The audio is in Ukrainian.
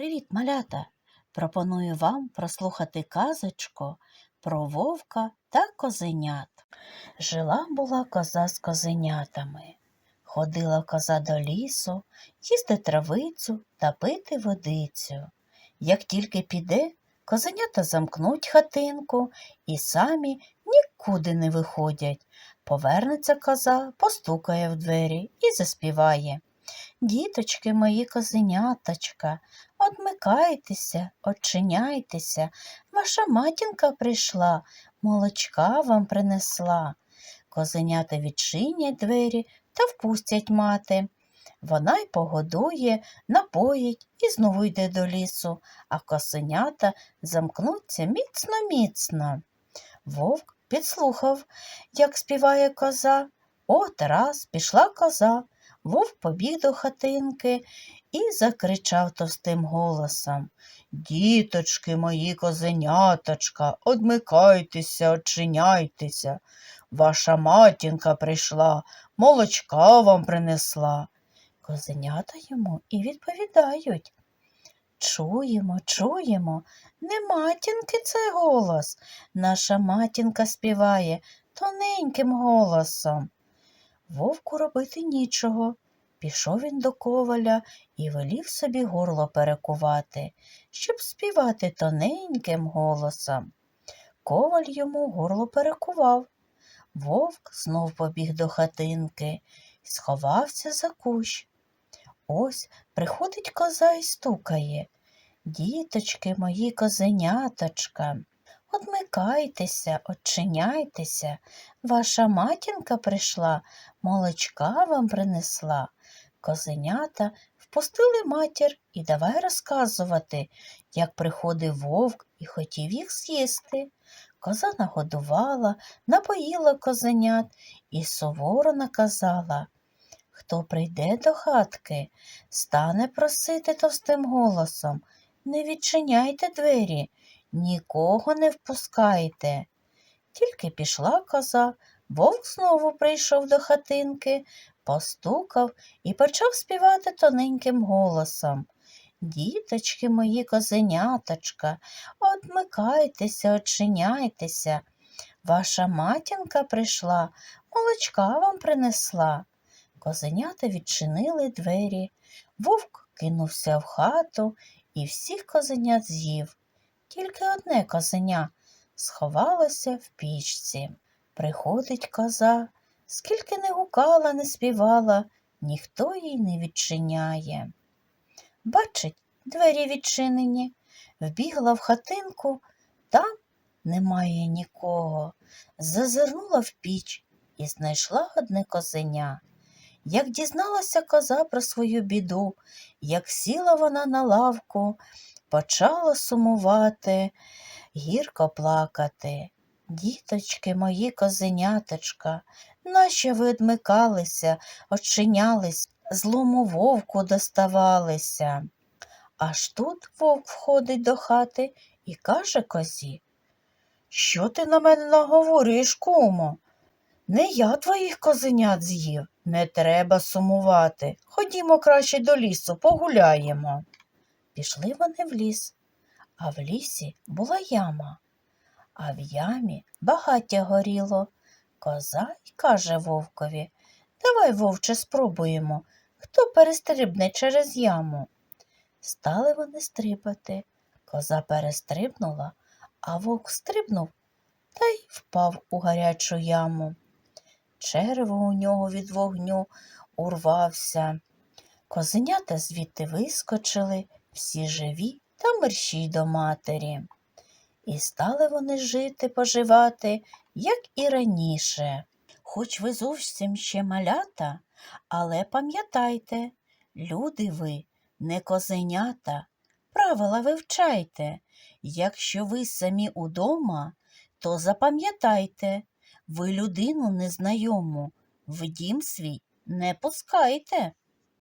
Привіт, малята! Пропоную вам прослухати казочку про вовка та козенят. Жила була коза з козенятами. Ходила коза до лісу, їсти травицю та пити водицю. Як тільки піде, козенята замкнуть хатинку і самі нікуди не виходять. Повернеться коза, постукає в двері і заспіває. Діточки мої козеняточка, Одмикайтеся, очиняйтеся, ваша матінка прийшла, молочка вам принесла. Козенята відчинять двері та впустять мати. Вона й погодує, напоїть і знову йде до лісу, а козенята замкнуться міцно-міцно. Вовк підслухав, як співає коза. От раз пішла коза. Вовк побіг до хатинки і закричав товстим голосом Діточки мої козеняточка, одмикайтеся, очиняйтеся. Ваша матінка прийшла, молочка вам принесла. Козенята йому і відповідають. Чуємо, чуємо, не матінки це голос. Наша матінка співає тоненьким голосом. Вовку робити нічого. Пішов він до коваля і велів собі горло перекувати, щоб співати тоненьким голосом. Коваль йому горло перекував. Вовк знов побіг до хатинки сховався за кущ. Ось приходить коза і стукає. Діточки мої козеняточка, одмикайтеся, очиняйтеся. Ваша матінка прийшла, молочка вам принесла. Козенята впустили матір і давай розказувати, як приходив вовк і хотів їх з'їсти. Коза нагодувала, напоїла козенят і суворо наказала. Хто прийде до хатки, стане просити товстим голосом. Не відчиняйте двері, нікого не впускайте. Тільки пішла коза, вовк знову прийшов до хатинки, постукав і почав співати тоненьким голосом. Діточки мої козеняточка, одмикайтеся, очиняйтеся. Ваша матінка прийшла, молочка вам принесла. Козенята відчинили двері, вовк кинувся в хату і всіх козенят з'їв. Тільки одне козеня сховалося в пічці. Приходить коза, скільки не гукала, не співала, ніхто їй не відчиняє. Бачить, двері відчинені, вбігла в хатинку, там немає нікого. Зазирнула в піч і знайшла одне козеня. Як дізналася коза про свою біду, як сіла вона на лавку, почала сумувати, гірко плакати. Діточки мої козеняточка, нащо ви одмикалися, очинялись, злому вовку доставалися. Аж тут вовк входить до хати і каже козі, Що ти на мене наговориш, кумо? Не я твоїх козенят з'їв, не треба сумувати. Ходімо краще до лісу, погуляємо. Пішли вони в ліс, а в лісі була яма, а в ямі багаття горіло. Коза й каже вовкові Давай, вовче, спробуємо, хто перестрибне через яму. Стали вони стрибати. Коза перестрибнула, а вовк стрибнув та й впав у гарячу яму. Черево у нього від вогню урвався. Козенята звідти вискочили, всі живі та мерщій до матері. І стали вони жити, поживати, як і раніше. Хоч ви зовсім ще малята, але пам'ятайте, люди ви, не козенята, правила вивчайте. Якщо ви самі удома, то запам'ятайте, ви людину незнайому в дім свій не пускайте.